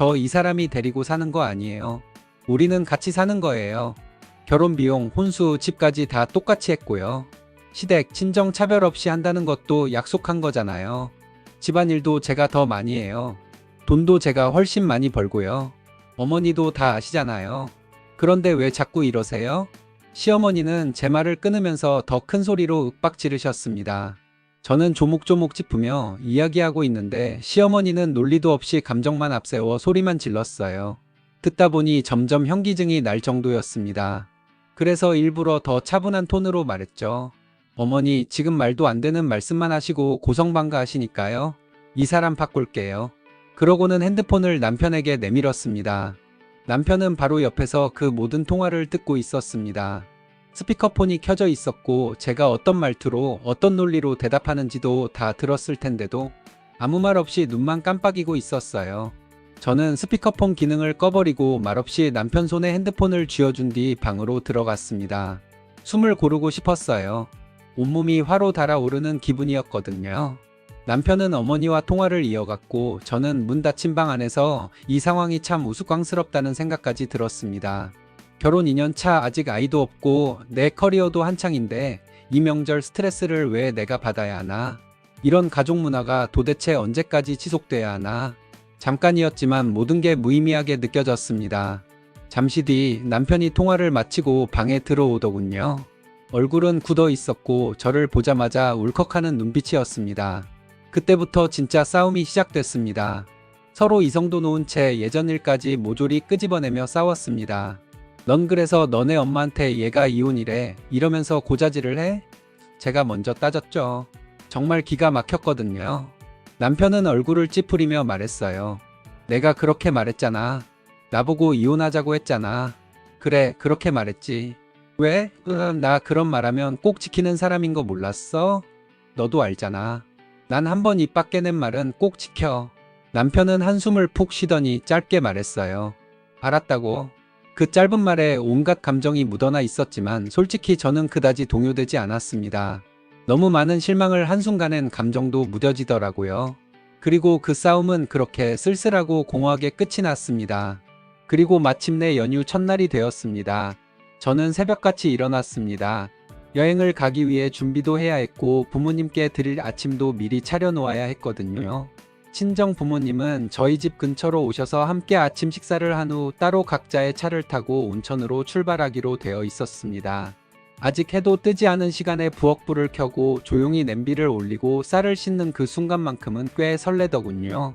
저 이 사람이 데리고 사는 거 아니에요. 우리는 같이 사는 거예요. 결혼 비용, 혼수, 집까지 다 똑같이 했고요. 시댁, 친정 차별 없이 한다는 것도 약속한 거잖아요. 집안일도 제가 더 많이 해요. 돈도 제가 훨씬 많이 벌고요. 어머니도 다 아시잖아요. 그런데 왜 자꾸 이러세요? 시어머니는 제 말을 끊으면서 더 큰 소리로 윽박 지르셨습니다. 저는 조목조목 짚으며 이야기하고 있는데 시어머니는 논리도 없이 감정만 앞세워 소리만 질렀어요. 듣다 보니 점점 현기증이 날 정도였습니다. 그래서 일부러 더 차분한 톤으로 말했죠. 어머니, 지금 말도 안 되는 말씀만 하시고 고성방가 하시니까요. 이 사람 바꿀게요. 그러고는 핸드폰을 남편에게 내밀었습니다. 남편은 바로 옆에서 그 모든 통화를 듣고 있었습니다. 스피커폰이 켜져 있었고 제가 어떤 말투로 어떤 논리로 대답하는지도 다 들었을 텐데도 아무 말 없이 눈만 깜빡이고 있었어요. 저는 스피커폰 기능을 꺼버리고 말없이 남편 손에 핸드폰을 쥐어준 뒤 방으로 들어갔습니다. 숨을 고르고 싶었어요. 온몸이 화로 달아오르는 기분이었거든요. 남편은 어머니와 통화를 이어갔고 저는 문 닫힌 방 안에서 이 상황이 참 우스꽝스럽다는 생각까지 들었습니다. 결혼 2년 차 아직 아이도 없고 내 커리어도 한창인데 이 명절 스트레스를 왜 내가 받아야 하나? 이런 가족 문화가 도대체 언제까지 지속돼야 하나? 잠깐이었지만 모든 게 무의미하게 느껴졌습니다. 잠시 뒤 남편이 통화를 마치고 방에 들어오더군요. 얼굴은 굳어 있었고 저를 보자마자 울컥하는 눈빛이었습니다. 그때부터 진짜 싸움이 시작됐습니다. 서로 이성도 놓은 채 예전 일까지 모조리 끄집어내며 싸웠습니다. 넌 그래서 너네 엄마한테 얘가 이혼이래 이러면서 고자질을 해? 제가 먼저 따졌죠. 정말 기가 막혔거든요. 남편은 얼굴을 찌푸리며 말했어요. 내가 그렇게 말했잖아. 나보고 이혼하자고 했잖아. 그래, 그렇게 말했지. 왜? 으, 나 그런 말하면 꼭 지키는 사람인 거 몰랐어? 너도 알잖아. 난 한 번 입 밖에 낸 말은 꼭 지켜. 남편은 한숨을 푹 쉬더니 짧게 말했어요. 알았다고. 그 짧은 말에 온갖 감정이 묻어나 있었지만 솔직히 저는 그다지 동요되지 않았습니다. 너무 많은 실망을 한순간엔 감정도 무뎌지더라고요. 그리고 그 싸움은 그렇게 쓸쓸하고 공허하게 끝이 났습니다. 그리고 마침내 연휴 첫날이 되었습니다. 저는 새벽같이 일어났습니다. 여행을 가기 위해 준비도 해야 했고 부모님께 드릴 아침도 미리 차려놓아야 했거든요. 친정 부모님은 저희 집 근처로 오셔서 함께 아침 식사를 한 후 따로 각자의 차를 타고 온천으로 출발하기로 되어 있었습니다. 아직 해도 뜨지 않은 시간에 부엌불을 켜고 조용히 냄비를 올리고 쌀을 씻는 그 순간만큼은 꽤 설레더군요.